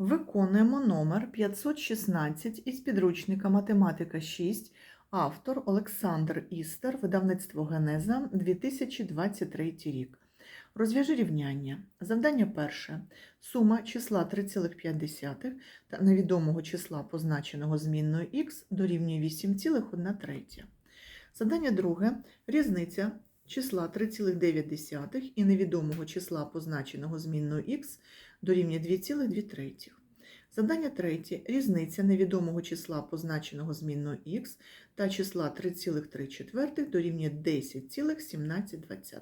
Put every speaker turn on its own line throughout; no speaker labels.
Виконуємо номер 516 із підручника Математика 6, автор Олександр Істер, видавництво Генеза 2023 рік. Розв'яжи рівняння. Завдання перше. Сума числа 3,5 та невідомого числа, позначеного змінною х, дорівнює 8,1. Завдання друге. Різниця числа 3,9 і невідомого числа, позначеного змінною х, дорівнює 2,2 третіх. Завдання третє. Різниця невідомого числа, позначеного змінною х, та числа 3,3 четвертих дорівнює 10,17.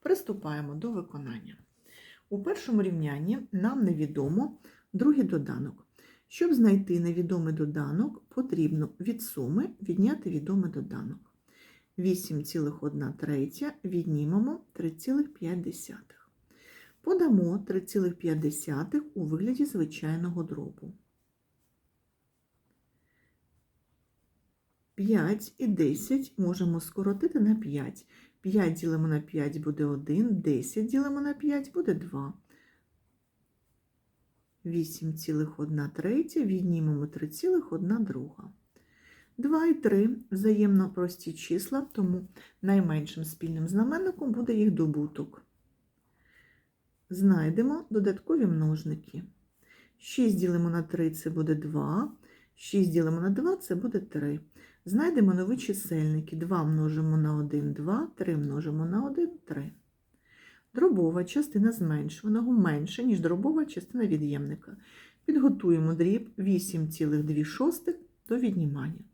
Приступаємо до виконання. У першому рівнянні нам невідомо другий доданок. Щоб знайти невідомий доданок, потрібно від суми відняти відомий доданок. 8,1 третя віднімемо 3,5. Подамо 3,5 у вигляді звичайного дробу. 5 і 10 можемо скоротити на 5. 5 ділимо на 5 буде 1, 10 ділимо на 5 буде 2. 8,1 третя віднімемо 3,1 друга. 2 і 3 взаємно прості числа, тому найменшим спільним знаменником буде їх добуток. Знайдемо додаткові множники. 6 ділимо на 3 це буде 2, 6 ділимо на 2 це буде 3. Знайдемо нові чисельники. 2 множимо на 1, 2, 3 множимо на 1, 3. Дробова частина зменшуваного менше, ніж дробова частина від'ємника. Підготуємо дріб 8,2 до віднімання.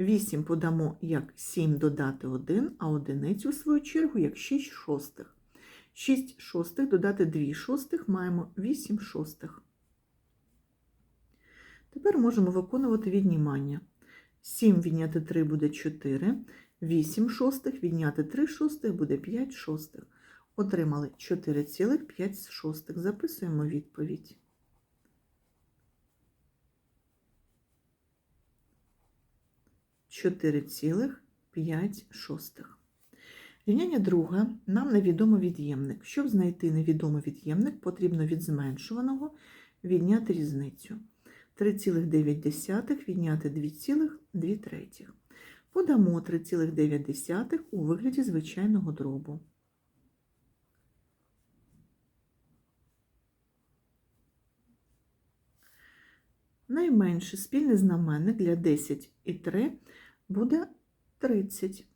8 подамо як 7 додати 1, а одиницю, в свою чергу, як 6 шостих. 6 шостих додати 2 шостих маємо 8 шостих. Тепер можемо виконувати віднімання. 7 відняти 3 буде 4, 8 шостих відняти 3 шостих буде 5 шостих. Отримали 4,5 шостих. Записуємо відповідь. Чотири цілих п'ять шостих. Рівняння друге. Нам невідомо від'ємник. Щоб знайти невідомий від'ємник, потрібно від зменшуваного відняти різницю. 3,9 відняти 2,2 третіх. Подамо 3,9 у вигляді звичайного дробу. Найменший спільний знаменник для 10 і 3 буде 30.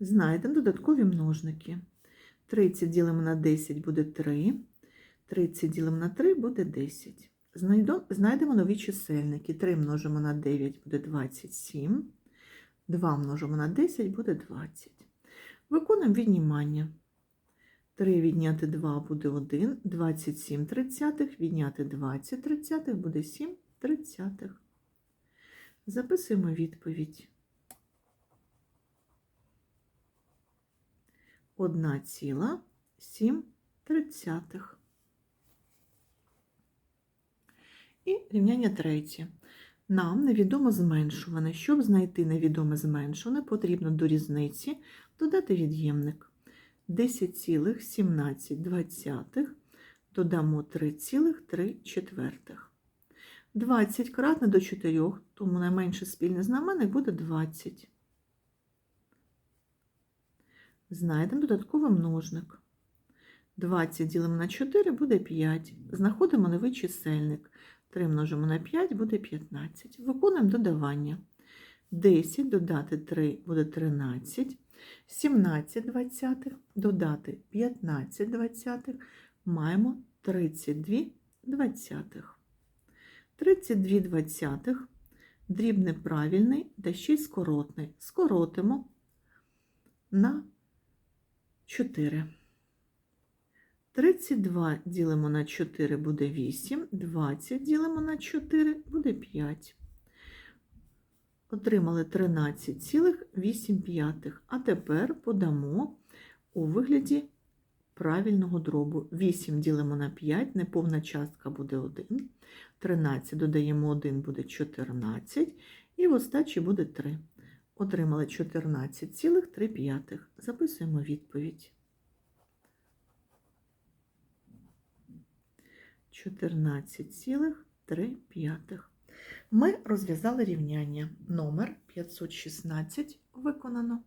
Знайдемо додаткові множники. 30 ділимо на 10 буде 3, 30 ділимо на 3 буде 10. Знайдемо нові чисельники. 3 множимо на 9 буде 27, 2 множимо на 10 буде 20. Виконуємо віднімання. 3 відняти 2 буде 1, 27 тридцятих, відняти 20 тридцятих буде 7 тридцятих. Записуємо відповідь. 1,7. І рівняння третє. Нам невідомо зменшуване. Щоб знайти невідоме зменшуване, потрібно до різниці додати від'ємник. 10,17 додамо 3,3 четвертих. 20 кратне до 4, тому найменше спільний знаменник буде 20. Знайдемо додатковий множник. 20 ділимо на 4 буде 5. Знаходимо новий чисельник. 3 множимо на 5 буде 15. Виконуємо додавання. 10 додати 3 буде 13. 17 двадцятих додати 15 двадцятих маємо 32 двадцятих. 32 двадцятих дріб неправильний та ще й скоротний. Скоротимо на 4. 32 ділимо на 4 буде 8, 20 ділимо на 4 буде 5. Отримали 13,8. А тепер подамо у вигляді правильного дробу. 8 ділимо на 5, неповна частка буде 1. 13 додаємо 1 буде 14. І в остачі буде 3. Отримали 14,3. Записуємо відповідь. 14,3. Ми розв'язали рівняння. Номер 516 виконано.